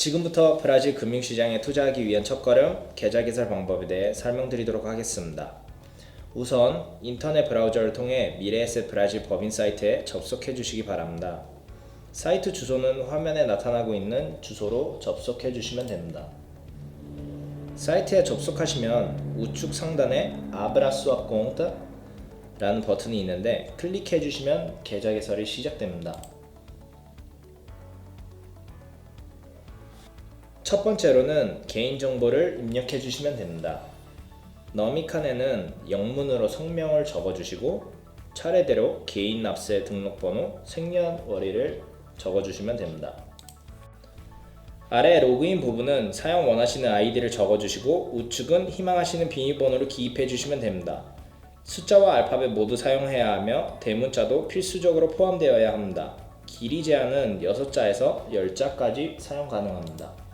지금부터 브라질 금융시장에 투자하기 위한 첫걸음 계좌 개설 방법에 대해 설명드리도록 하겠습니다. 우선 인터넷 브라우저를 통해 미래에셋 브라질 법인 사이트에 접속해 주시기 바랍니다. 사이트 주소는 화면에 나타나고 있는 주소로 접속해 주시면 됩니다. 사이트에 접속하시면 우측 상단에 아브라수아 꽁타 라는 버튼이 있는데 클릭해 주시면 계좌 개설이 시작됩니다. 첫 번째로는 개인정보를 입력해 주시면 됩니다. 너미 칸에는 영문으로 성명을 적어 주시고 차례대로 개인 납세 등록번호, 생년월일을 적어 주시면 됩니다. 아래 로그인 부분은 사용 원하시는 아이디를 적어 주시고 우측은 희망하시는 비밀번호를 기입해 주시면 됩니다. 숫자와 알파벳 모두 사용해야 하며 대문자도 필수적으로 포함되어야 합니다. 길이 제한은 6자에서 10자까지 사용 가능합니다.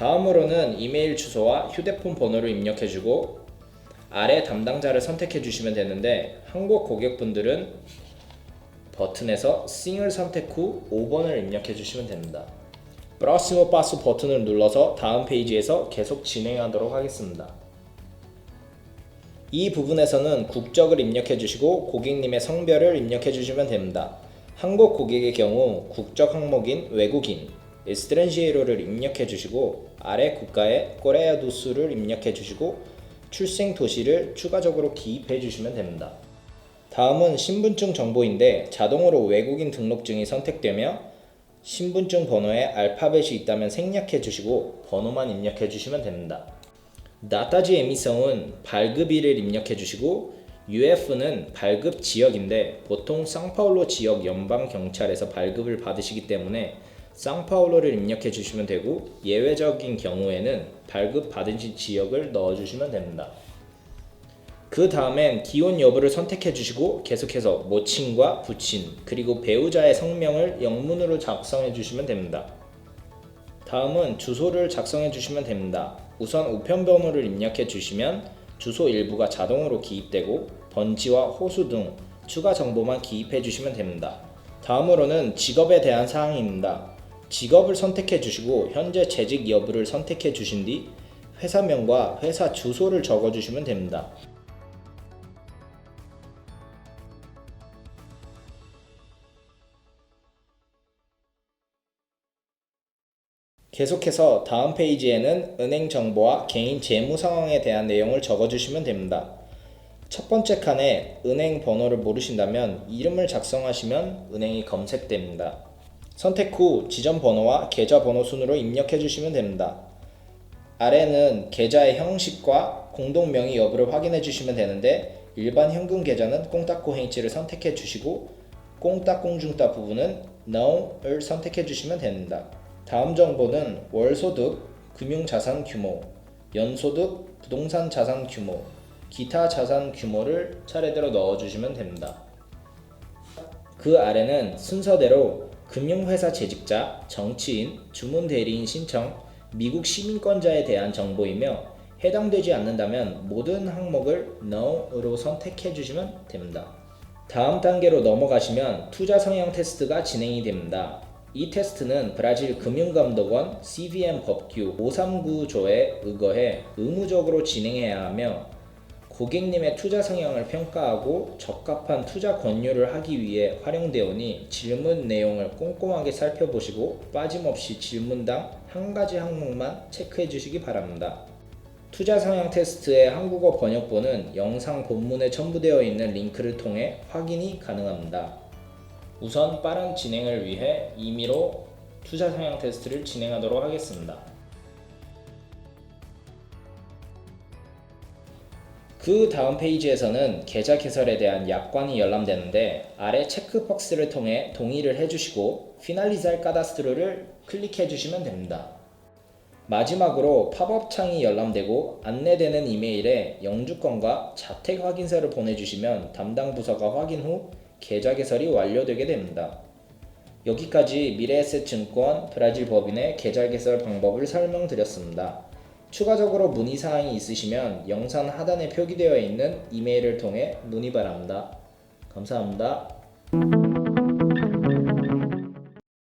다음으로는 이메일 주소와 휴대폰 번호를 입력해 주고 아래 담당자를 선택해 주시면 되는데 한국 고객분들은 버튼에서 싱을 선택 후 5번을 입력해 주시면 됩니다. 프로시모 파스 버튼을 눌러서 다음 페이지에서 계속 진행하도록 하겠습니다. 이 부분에서는 국적을 입력해 주시고 고객님의 성별을 입력해 주시면 됩니다. 한국 고객의 경우 국적 항목인 외국인, 에스트렌지에로를 입력해 주시고 아래 국가의 코레아 두수를 입력해 주시고 출생 도시를 추가적으로 기입해 주시면 됩니다. 다음은 신분증 정보인데 자동으로 외국인 등록증이 선택되며 신분증 번호에 알파벳이 있다면 생략해 주시고 번호만 입력해 주시면 됩니다. 나타지 에미성은 발급일을 입력해 주시고 UF는 발급 지역인데 보통 상파울로 지역 연방 경찰에서 발급을 받으시기 때문에 상파울로를 입력해 주시면 되고 예외적인 경우에는 발급 받으신 지역을 넣어 주시면 됩니다. 그 다음엔 기혼 여부를 선택해 주시고 계속해서 모친과 부친 그리고 배우자의 성명을 영문으로 작성해 주시면 됩니다. 다음은 주소를 작성해 주시면 됩니다. 우선 우편 번호를 입력해 주시면 주소 일부가 자동으로 기입되고 번지와 호수 등 추가 정보만 기입해 주시면 됩니다. 다음으로는 직업에 대한 사항입니다. 직업을 선택해 주시고 현재 재직 여부를 선택해 주신 뒤 회사명과 회사 주소를 적어 주시면 됩니다. 계속해서 다음 페이지에는 은행 정보와 개인 재무 상황에 대한 내용을 적어 주시면 됩니다. 첫 번째 칸에 은행 번호를 모르신다면 이름을 작성하시면 은행이 검색됩니다. 선택 후 지점 번호와 계좌 번호 순으로 입력해 주시면 됩니다. 아래는 계좌의 형식과 공동 명의 여부를 확인해 주시면 되는데 일반 현금 계좌는 꽁따꼬 행치를 선택해 주시고 꽁따꽁중따 부분은 NO를 선택해 주시면 됩니다. 다음 정보는 월소득, 금융자산 규모, 연소득, 부동산 자산 규모, 기타 자산 규모를 차례대로 넣어주시면 됩니다. 그 아래는 순서대로 금융회사 재직자, 정치인, 주문 대리인 신청, 미국 시민권자에 대한 정보이며 해당되지 않는다면 모든 항목을 NO로 선택해 주시면 됩니다. 다음 단계로 넘어가시면 투자 성향 테스트가 진행이 됩니다. 이 테스트는 브라질 금융감독원 CVM 법규 539조에 의거해 의무적으로 진행해야 하며 고객님의 투자 성향을 평가하고 적합한 투자 권유를 하기 위해 활용되오니 질문 내용을 꼼꼼하게 살펴보시고 빠짐없이 질문당 한 가지 항목만 체크해 주시기 바랍니다. 투자 성향 테스트의 한국어 번역본은 영상 본문에 첨부되어 있는 링크를 통해 확인이 가능합니다. 우선 빠른 진행을 위해 임의로 투자 성향 테스트를 진행하도록 하겠습니다. 그 다음 페이지에서는 계좌 개설에 대한 약관이 열람되는데 아래 체크박스를 통해 동의를 해주시고 피날리잘 까다스트로를 클릭해 주시면 됩니다. 마지막으로 팝업 창이 열람되고 안내되는 이메일에 영주권과 자택 확인서를 보내주시면 담당 부서가 확인 후 계좌 개설이 완료되게 됩니다. 여기까지 미래에셋 증권 브라질 법인의 계좌 개설 방법을 설명드렸습니다. 추가적으로 문의 사항이 있으시면 영상 하단에 표기되어 있는 이메일을 통해 문의 바랍니다. 감사합니다.